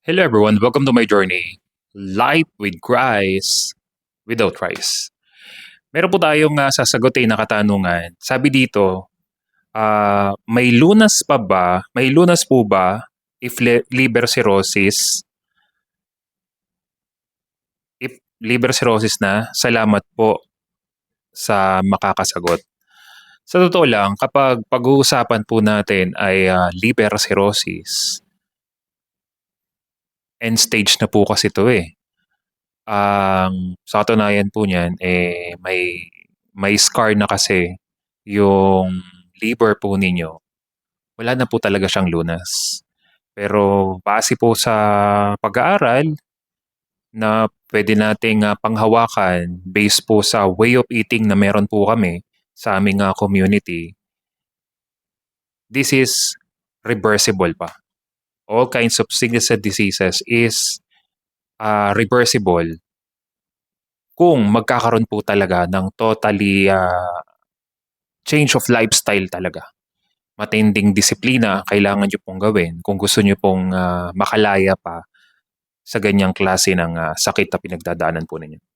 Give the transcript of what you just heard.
Hello everyone, welcome to my journey. Life with rice, without rice. Meron po tayong ah, sasagutin na katanungan. Sabi dito, ah, may lunas pa ba, may lunas po ba if li- liver cirrhosis? If liver cirrhosis na, salamat po sa makakasagot. Sa totoo lang, kapag pag-uusapan po natin ay ah, liver cirrhosis, end stage na po kasi ito eh. Ang sa katunayan po niyan, eh, may, may scar na kasi yung liver po ninyo. Wala na po talaga siyang lunas. Pero base po sa pag-aaral na pwede nating ah, panghawakan based po sa way of eating na meron po kami sa aming ah, community, this is reversible pa. All kinds of sickness and diseases is ah, reversible kung magkakaroon po talaga ng totally ah, change of lifestyle talaga. Matinding disiplina kailangan nyo pong gawin kung gusto nyo pong ah, makalaya pa sa ganyang klase ng ah, sakit na pinagdadaanan po ninyo.